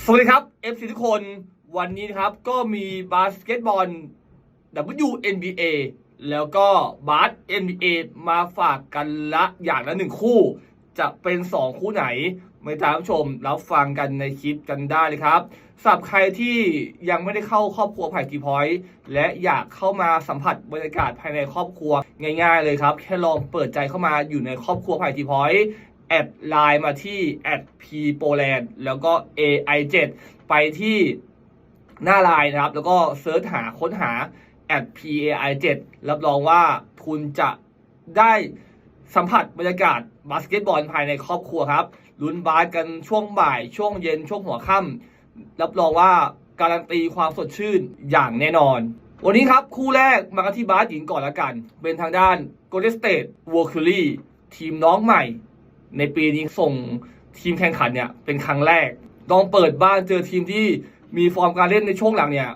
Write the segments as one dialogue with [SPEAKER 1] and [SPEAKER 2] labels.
[SPEAKER 1] สวัสดีครับ FC ทุกคนวันนี้นะครับก็มีบาสเกตบอล WNBA แล้วก็บาส NBA มาฝากกันละอย่างละหนึ่งคู่ จะเป็น 2 คู่ไหนไม่ตามชมรับฟังกันในคลิปกันได้เลยครับสำหรับใครที่ยังไม่ได้เข้าครอบครัวไผ่ทีพอยต์และอยากเข้ามาสัมผัสบรรยากาศภายในครอบครัวง่าย ๆ เลยครับ แค่ลองเปิดใจเข้ามาอยู่ในครอบครัวไผ่ทีพอยต์ แอดไลน์มาที่แอดพีโปแลนด์แล้วก็ AI7 ไปที่หน้าไลน์นะครับ แล้วก็เซิร์ชหาค้นหาแอด PAI7 รับรองว่าคุณจะได้สัมผัสบรรยากาศบาสเกตบอลภายในครอบครัวครับลุ้นบาสกันช่วงบ่าย ช่วงเย็นช่วงหัวค่ำรับรองว่าการันตีความสดชื่นอย่างแน่นอน วันนี้ครับคู่แรกมากันที่บาสหญิงก่อนละกัน เป็นทางด้าน Golden State Warriors ทีมน้องใหม่ ในปีนี้ส่งทีมแข่งขันเนี่ยเป็นครั้งแรกต้องเปิดบ้านเจอทีมที่มีฟอร์มการเล่นในช่วงหลังเนี่ย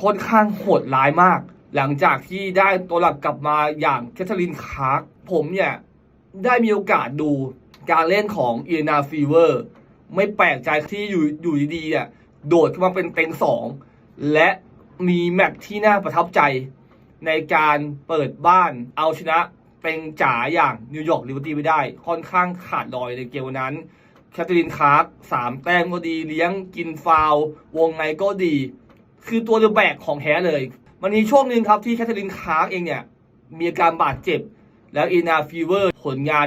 [SPEAKER 1] ค่อนข้างโหดร้ายมาก หลังจากที่ได้ตัวหลักกลับมาอย่างแคทเธอรีนคาร์กผมเนี่ยได้มีโอกาสดูการเล่นของเอียนาฟีเวอร์ ไม่แปลกใจที่อยู่อยู่ดีๆอะโดดขึ้นมาเป็นเต็งสองและมีแมตช์ที่น่าประทับใจในการเปิดบ้านเอาชนะ เต็งจ๋าอย่างนิวยอร์กลิเวอร์ตี้ไม่ได้ ค่อนข้างขาดลอยในเกมนั้นแคทเธอรีนคาร์กสามแต้มก็ดีเลี้ยงกินฟาววงในก็ดี คือตัวเดือแบกของแท้เลย มันมีช่วงหนึ่งครับที่แคทเธอรีนคาร์กเองเนี่ย มีอาการบาดเจ็บ แล้วอีนาฟีเวอร์ผลงาน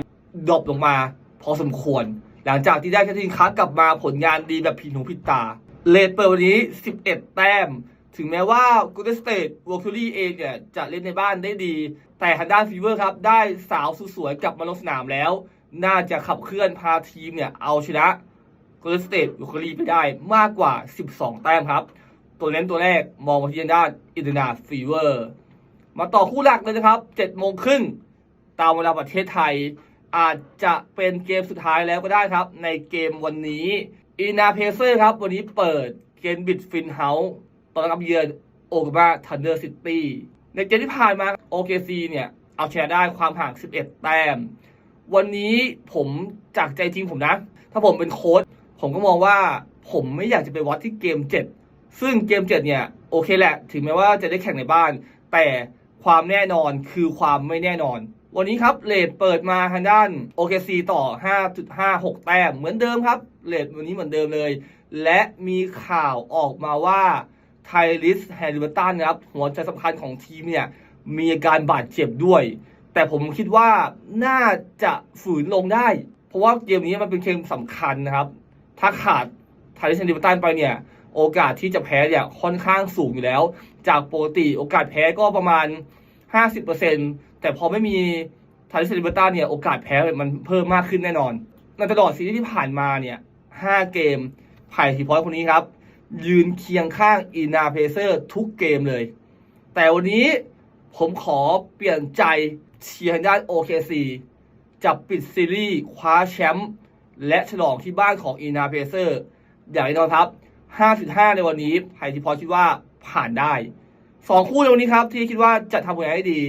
[SPEAKER 1] ดรอปลงมา พอสมควร หลังจากที่ได้แคทเธอรีนคาร์กกลับมาผลงานดีแบบผิดหูผิดตาเลดเปิดวันนี้ 11 แต้ม ถึงแม้ว่า Golden State Warriors เองเนี่ยจะเล่นในบ้านได้ดี แต่ทางด้านฟีเวอร์ครับ ได้สาวสุดสวยกลับมาลงสนามแล้ว น่าจะขับเคลื่อนพาทีมเนี่ย เอาชนะ Golden State Warriors ไปได้มากกว่า 12 แต้มครับ ตัวเน้นตัวแรกมองมาที่ทางด้านอินเตอร์นาฟีเวอร์ มาต่อคู่หลักเลยนะครับ7โมงครึ่งตามเวลาประเทศไทย อาจจะเป็นเกมสุดท้ายแล้วก็ได้ครับ ในเกมวันนี้อินาเพเซอร์ครับ วันนี้เปิดเกมบิดฟินเฮาส์ ตอนรับเยือนโอกาบาทันเดอร์ซิตี้ในเกมที่ผ่านมา OKC เนี่ยเอาชนะได้ความห่าง 11 แต้ม วันนี้ผมจากใจจริงผมนะ ถ้าผมเป็นโค้ชผมก็มองว่าผมไม่อยากจะไปวัดที่เกม 7 ซึ่งเกม 7 เนี่ย โอเคแหละ ถึงแม้ว่าจะได้แข่งในบ้าน แต่ความแน่นอนคือความไม่แน่นอน วันนี้ครับเลดเปิดมาทางด้าน OKC ต่อ 5.56 แต้ม เหมือนเดิมครับเลดวันนี้เหมือนเดิมเลย และมีข่าวออกมาว่า ไทลิสแฮร์ริเบตันนะครับหัวใจสำคัญของทีมเนี่ยมีอาการบาดเจ็บด้วย แต่ผมคิดว่าน่าจะฝืนลงได้ เพราะว่าเกมนี้มันเป็นเกมสำคัญนะครับ ถ้าขาดไทลิสแฮร์ริเบตันไปเนี่ยโอกาสที่จะแพ้เนี่ยค่อนข้างสูงอยู่แล้ว จากปกติโอกาสแพ้ก็ประมาณ 50%แต่พอไม่มีไทาริสเซลิเบต้าเนี่ยโอกาสแพ้มันเพิ่มมากขึ้นแน่นอนในตลอดซีรีส์ที่ผ่านมาเนี่ย5เกมไผ่ทีพอยต์คนนี้ครับ ยืนเคียงข้างอีนาเพเซอร์ทุกเกมเลย แต่วันนี้ผมขอเปลี่ยนใจเชียร์ทางด้าน OKC จับปิดซีรีส์คว้าแชมป์และฉลองที่บ้านของอีนาเพเซอร์ อย่างแน่นอนครับ 5.5 ในวันนี้ไผ่ทีพอยคิดว่าผ่านได้สองคู่ในวันนี้ครับ ที่คิดว่าจะทำผลงานได้ดี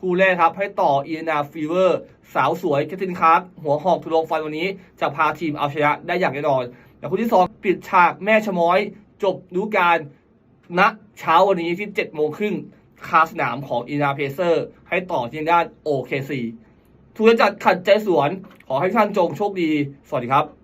[SPEAKER 1] คู่แรกครับ ให้ต่ออีนาฟีเวอร์ สาวสวยแคทเธอรีนคาร์กหัวหอกทุลงฟันวันนี้ จะพาทีมเอาชนะได้อย่างแน่นอนและคู่ที่สองปิดฉากแม่ชะม้อย จบดูการณเช้าวันนี้ที่7โมงครึ่งคาสนามของอีนาเพเซอร์ ให้ต่อที่ด้านโอเคซีทุกจัดขัดใจสวน ขอให้ท่านจงโชคดี สวัสดีครับ